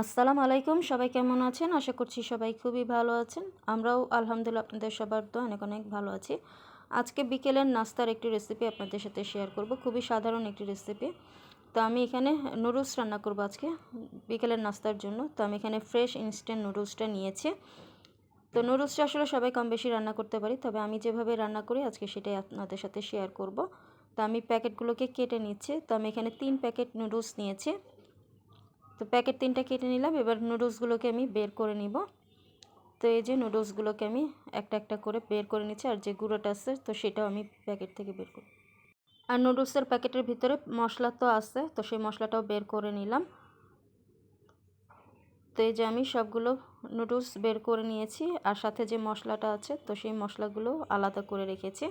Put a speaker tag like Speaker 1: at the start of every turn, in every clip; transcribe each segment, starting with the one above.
Speaker 1: আসসালামু আলাইকুম, সবাই কেমন আছেন? আশা করছি সবাই খুবই ভালো আছেন। আমরাও আলহামদুলিল্লাহ আপনাদের সবার তো অনেক অনেক ভালো আছি। আজকে বিকেলের নাস্তার একটি রেসিপি আপনাদের সাথে শেয়ার করব। খুবই সাধারণ একটি রেসিপি তো আমি এখানে নুডলস রান্না করব আজকে বিকেলের নাস্তার জন্য। তো আমি এখানে ফ্রেশ ইনস্ট্যান্ট নুডলসটা নিয়েছি। তো নুডলসটা আসলে সবাই কম বেশি রান্না করতে পারি। তবে আমি যেভাবে রান্না করি আজকে সেটাই আপনাদের সাথে শেয়ার করব। তো আমি প্যাকেটগুলোকে কেটে নিচ্ছি। তো আমি এখানে তিন প্যাকেট নুডলস নিয়েছি। তো প্যাকেট তিনটা কেটে নিলাম, এবার নুডলসগুলোকে আমি বের করে নিব। তো এই যে নুডলসগুলোকে আমি একটা একটা করে বের করে নিচ্ছি, আর যে গুঁড়োটা আছে, তো সেটাও আমি প্যাকেট থেকে বের করি। আর নুডলসের প্যাকেটের ভিতরে মশলা তো আছে, তো সেই মশলাটাও বের করে নিলাম। তো এই যে আমি সবগুলো নুডলস বের করে নিয়েছি, আর সাথে যে মশলাটা আছে, তো সেই মশলাগুলো আলাদা করে রেখেছি।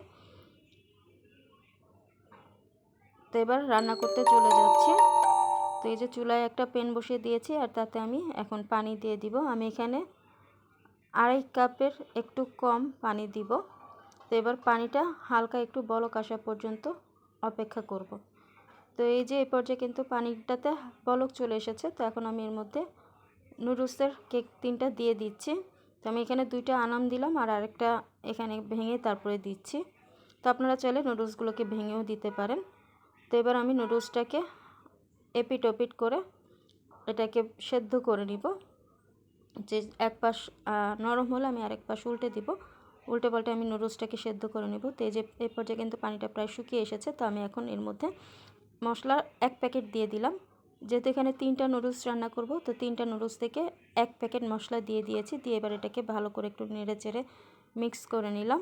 Speaker 1: তো এবার রান্না করতে চলে যাচ্ছি। তো এই যে চুলায় একটা পেন বসিয়ে দিয়েছি আর তাতে আমি এখন পানি দিয়ে দিব। আমি এখানে আড়াই কাপের একটু কম পানি দিব। তো এবার পানিটা হালকা একটু বলক আসা পর্যন্ত অপেক্ষা করব। তো এই যে এই পর্যায়ে কিন্তু পানিটাতে বলক চলে এসেছে। তো এখন আমি এর মধ্যে নুডলসের কেক তিনটা দিয়ে দিচ্ছি। তো আমি এখানে দুইটা আনাম দিলাম আর আরেকটা এখানে ভেঙে তারপরে দিচ্ছি। তো আপনারা চাইলে নুডলসগুলোকে ভেঙেও দিতে পারেন। তো এবার আমি নুডলসটাকে এপিট ওপিট করে এটাকে সেদ্ধ করে নিব। যে এক পাশ নরম হলে আমি আরেক পাশ উল্টে দিব। উল্টে পাল্টে আমি নুডলসটাকে সেদ্ধ করে নেব। তো এই যে, এই পর্যায়ে কিন্তু পানিটা প্রায় শুকিয়ে এসেছে। তো আমি এখন এর মধ্যে মশলার এক প্যাকেট দিয়ে দিলাম। যেহেতু এখানে তিনটা নুডলস রান্না করব, তো তিনটা নুডলস থেকে এক প্যাকেট মশলা দিয়ে দিয়েছি। দিয়ে এবার এটাকে ভালো করে একটু নেড়ে চেড়ে মিক্স করে নিলাম।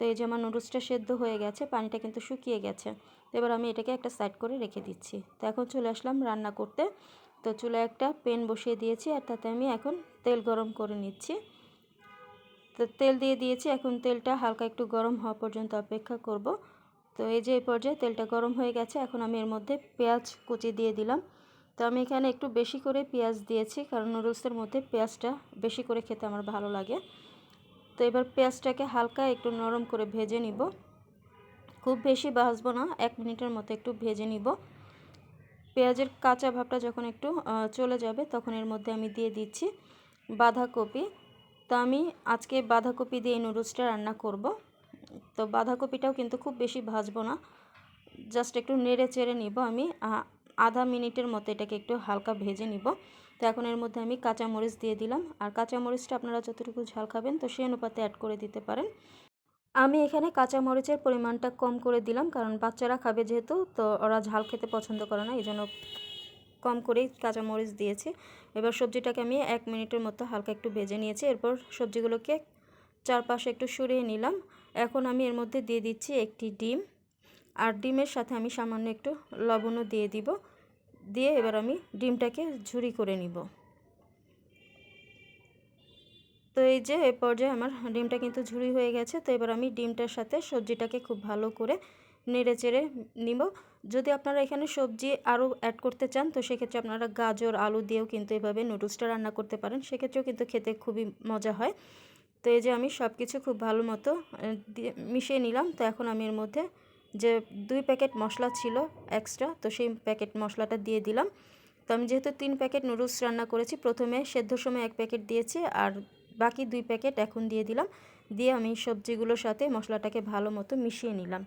Speaker 1: তো এই যে আমার নুডলসটা সেদ্ধ হয়ে গেছে, পানিটা কিন্তু শুকিয়ে গেছে। তো এবার আমি এটাকে একটা সাইড করে রেখে দিচ্ছি। তো এখন চলে আসলাম রান্না করতে। তো চুলে একটা পেন বসিয়ে দিয়েছি আর তাতে আমি এখন তেল গরম করে নিচ্ছি। তো তেল দিয়ে দিয়েছি, এখন তেলটা হালকা একটু গরম হওয়া পর্যন্ত অপেক্ষা করব। তো এই যে এই পর্যায়ে তেলটা গরম হয়ে গেছে, এখন আমি এর মধ্যে পেঁয়াজ কুচি দিয়ে দিলাম। তো আমি এখানে একটু বেশি করে পেঁয়াজ দিয়েছি, কারণ নুডলসের মধ্যে পেঁয়াজটা বেশি করে খেতে আমার ভালো লাগে। তো এবার পেঁয়াজটাকে হালকা একটু নরম করে ভেজে নিব। খুব বেশি ভাজবো না, এক মিনিটের মতো একটু ভেজে নিব। পেঁয়াজের কাঁচা ভাবটা যখন একটু চলে যাবে তখন এর মধ্যে আমি দিয়ে দিচ্ছি বাঁধাকপি। তো আমি আজকে বাঁধাকপি দিয়ে নুডলসটা রান্না করব। তো বাঁধাকপিটাও কিন্তু খুব বেশি ভাজবো না, জাস্ট একটু নেড়ে চেড়ে নিব আমি। আধা মিনিটের মতো এটাকে একটু হালকা ভেজে নিব। তো এখন এর মধ্যে আমি কাঁচামরিচ দিয়ে দিলাম। আর কাঁচামরিচটা আপনারা যতটুকু ঝাল খাবেন তো সেই অনুপাতে অ্যাড করে দিতে পারেন। আমি এখানে কাঁচামরিচের পরিমাণটা কম করে দিলাম, কারণ বাচ্চারা খাবে যেহেতু, তো ওরা ঝাল খেতে পছন্দ করে না এই জন্য কম করেই কাঁচামরিচ দিয়েছি। এবার সবজিটাকে আমি এক মিনিটের মতো হালকা একটু ভেজে নিয়েছি। এরপর সবজিগুলোকে চারপাশে একটু সরিয়ে নিলাম। এখন আমি এর মধ্যে দিয়ে দিচ্ছি একটি ডিম। আর ডিমের সাথে আমি সামান্য একটু লবণও দিয়ে দিব। দিয়ে এবার আমি ডিমটাকে ঝুরি করে নিব। তো এই যে এ পর্যায়ে আমার ডিমটা কিন্তু ঝুরি হয়ে গেছে, তো এবার আমি ডিমটার সাথে সবজিটাকে খুব ভালো করে নেড়ে চেড়ে নিব। যদি আপনারা এখানে সবজি আরও অ্যাড করতে চান, তো সেক্ষেত্রে আপনারা গাজর, আলু দিয়েও কিন্তু এভাবে নুডলসটা রান্না করতে পারেন, সেক্ষেত্রেও কিন্তু খেতে খুবই মজা হয়। তো এই যে আমি সব কিছু খুব ভালো মতো মিশিয়ে নিলাম, তো এখন আমি এর মধ্যে যে দুই প্যাকেট মশলা ছিল এক্সট্রা তো সেই প্যাকেট মশলাটা দিয়ে দিলাম। তো আমি যেহেতু তিন প্যাকেট নুডলস রান্না করেছি, প্রথমে সেদ্ধ সময় এক প্যাকেট দিয়েছি আর বাকি দুই প্যাকেট এখন দিয়ে দিলাম। দিয়ে আমি সবজিগুলোর সাথে মশলাটাকে ভালো মতো মিশিয়ে নিলাম।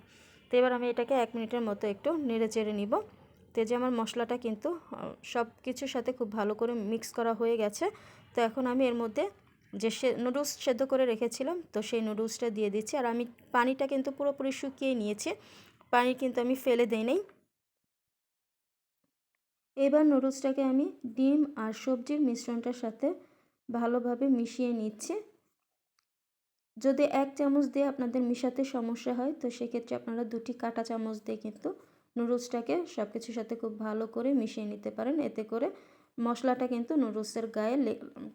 Speaker 1: তো এবার আমি এটাকে এক মিনিটের মতো একটু নেড়ে চেড়ে নিব। তো যে আমার মশলাটা কিন্তু সব কিছুর সাথে খুব ভালো করে মিক্স করা হয়ে গেছে। তো এখন আমি এর মধ্যে যে সে নুডলস সেদ্ধ করে রেখেছিলাম, তো সেই নুডলসটা দিয়ে দিচ্ছি। আর আমি পানিটা কিন্তু পুরোপুরি শুকিয়ে নিয়েছি। পানি কিন্তু আমি ফেলে দিই নেই। এবার নুডলসটাকে আমি ডিম আর সবজির মিশ্রণটার সাথে ভালোভাবে মিশিয়ে নিচ্ছে। যদি এক চামচ দিয়ে আপনাদের মিশাতে সমস্যা হয়, তো সেক্ষেত্রে আপনারা দুটি কাটা চামচ দিয়ে কিন্তু নুডলসটাকে সব কিছুর সাথে খুব ভালো করে মিশিয়ে নিতে পারেন। এতে করে মশলাটা কিন্তু নুডলসের গায়ে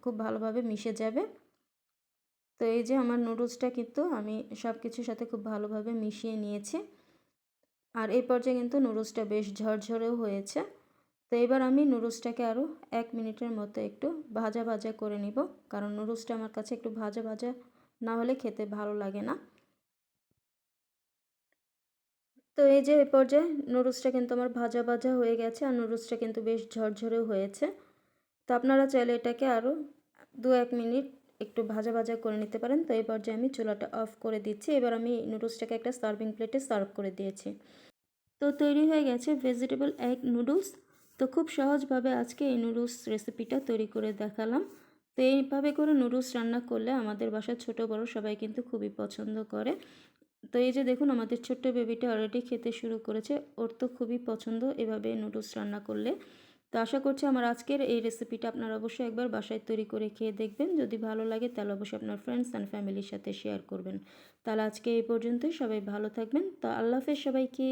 Speaker 1: খুব ভালোভাবে মিশে যাবে। তো এই যে আমার নুডলসটা কিন্তু আমি সব কিছুর সাথে খুব ভালোভাবে মিশিয়ে নিয়েছি। আর এই পর্যায়ে কিন্তু নুডলসটা বেশ ঝরঝরেও হয়েছে। তো এবার আমি নুডলসটাকে আরও এক মিনিটের মতো একটু ভাজা ভাজা করে নিব। কারণ নুডলসটা আমার কাছে একটু ভাজা ভাজা না হলে খেতে ভালো লাগে না। তো এই যে এই পর্যায়ে নুডলসটা কিন্তু আমার ভাজা ভাজা হয়ে গেছে আর নুডলসটা কিন্তু বেশ ঝরঝরেও হয়েছে। তো আপনারা চাইলে এটাকে আরও দু এক মিনিট একটু ভাজা ভাজা করে নিতে পারেন। তো এই পর্যায়ে আমি চুলাটা অফ করে দিচ্ছি। এবার আমি নুডলসটাকে একটা সার্ভিং প্লেটে সার্ভ করে দিয়েছি। তো তৈরি হয়ে গেছে ভেজিটেবল এগ নুডলস। তো খুব সহজভাবে আজকে এই নুডলস রেসিপিটা তৈরি করে দেখালাম। তো এইভাবে করে নুডলস রান্না করলে আমাদের বাসার ছোট বড় সবাই কিন্তু খুবই পছন্দ করে। তো এই যে দেখুন, আমাদের ছোট্ট বেবিটা অলরেডি খেতে শুরু করেছে। ওর তো খুবই পছন্দ এভাবে নুডলস রান্না করলে। তো আশা করছি আমার আজকের এই রেসিপিটা আপনারা অবশ্যই একবার বাসায় তৈরি করে খেয়ে দেখবেন। যদি ভালো লাগে, তাহলে অবশ্যই আপনার ফ্রেন্ডস অ্যান্ড ফ্যামিলির সাথে শেয়ার করবেন। তাহলে আজকে এই পর্যন্তই। সবাই ভালো থাকবেন। তো আল্লাহ হাফেজ সবাইকে।